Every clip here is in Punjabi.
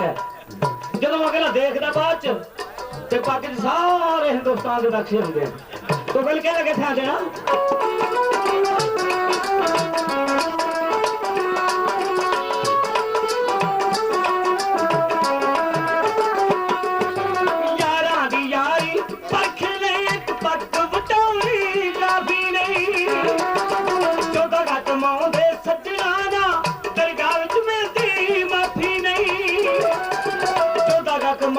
ਹੈ। ਜਦੋਂ ਅਗਲਾ ਦੇਖਦਾ ਬਾਅਦ ਚ, ਤੇ ਬਾਕੀ ਸਾਰੇ ਹਿੰਦੁਸਤਾਨ ਦੇ ਨਕਸ਼ੇ ਹੁੰਦੇ ਤੋ ਗੱਲ ਕਹਿ ਲਗੇ ਥਾਂ ਦੇਣਾ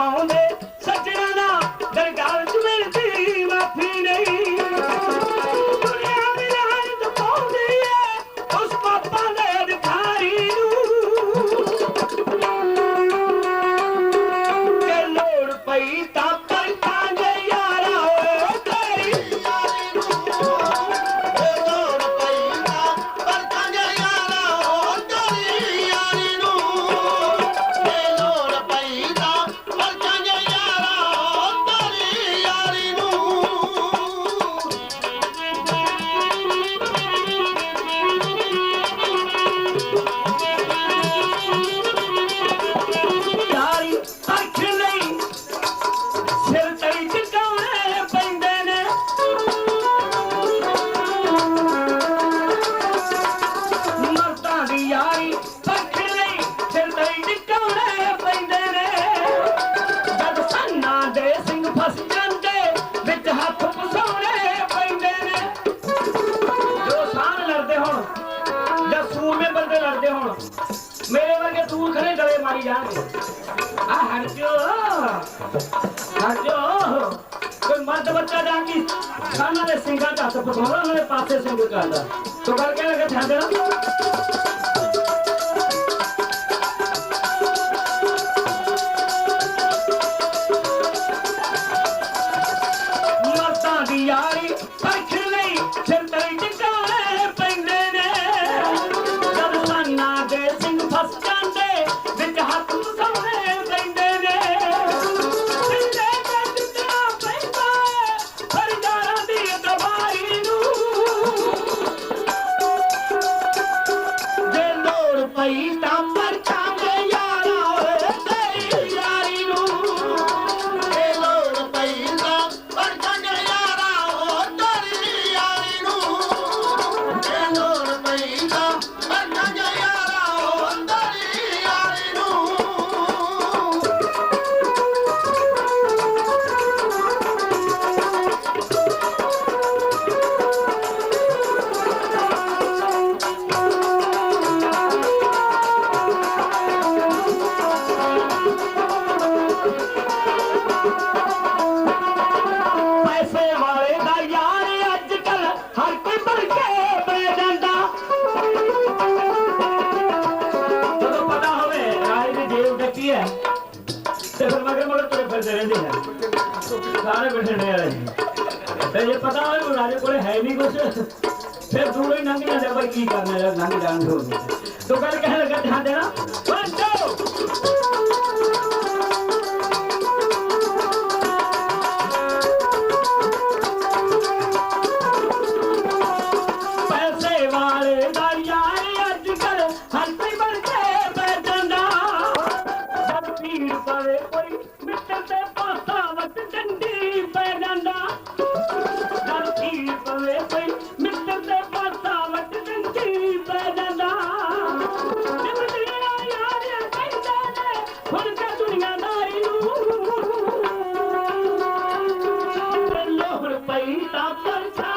ਕਮਾਉਂਦੇ ਸੱਜਣਾ ਨਾ ਦਰਗਾਹ ਵਿੱਚ ਮਿਲਦੀ, ਮਾਫੀ ਨਹੀਂ। ਦੁਨੀਆ ਦੀ ਲਾਹਨ ਤਪਾਉਂਦੀ ਏ, ਉਸ ਪਾਪਾ ਦੇ ਅਧਿਕਾਰੀ ਨੂੰ। ਕਿ ਲੋੜ ਪਈ ਤਾਂ ਕੋਈ ਮੱਦ ਬੱਚਾ ਜਾ ਕੇ ਦਾ ਹੱਥ ਪਕਾਉਣਾ ਉਹਨਾਂ ਪਾਸੇ ਸਿੰਘ ਕਰਦਾ ਤੋ ਕਰਕੇ ਲਗਾ ਧਿਆਨ ਦੇਣਾ। Aí está ਤੈਨੂੰ ਪਤਾ ਹੋਏ ਉਹ ਰਾਜੇ ਕੋਲੇ ਹੈ ਨਹੀਂ ਕੁਝ ਫਿਰ ਦੂਰੋਂ ਹੀ ਲੰਘ ਜਾਂਦਾ ਬਈ ਕੀ ਕਰਨਾ ਯਾਰ ਲੰਘ ਜਾਣ ਦੋ। ਤੂੰ ਗੱਲ ਕਹਿਣ ਲੱਗਾ, ਧਿਆਨ ਦੇਣਾ। One two Altyazı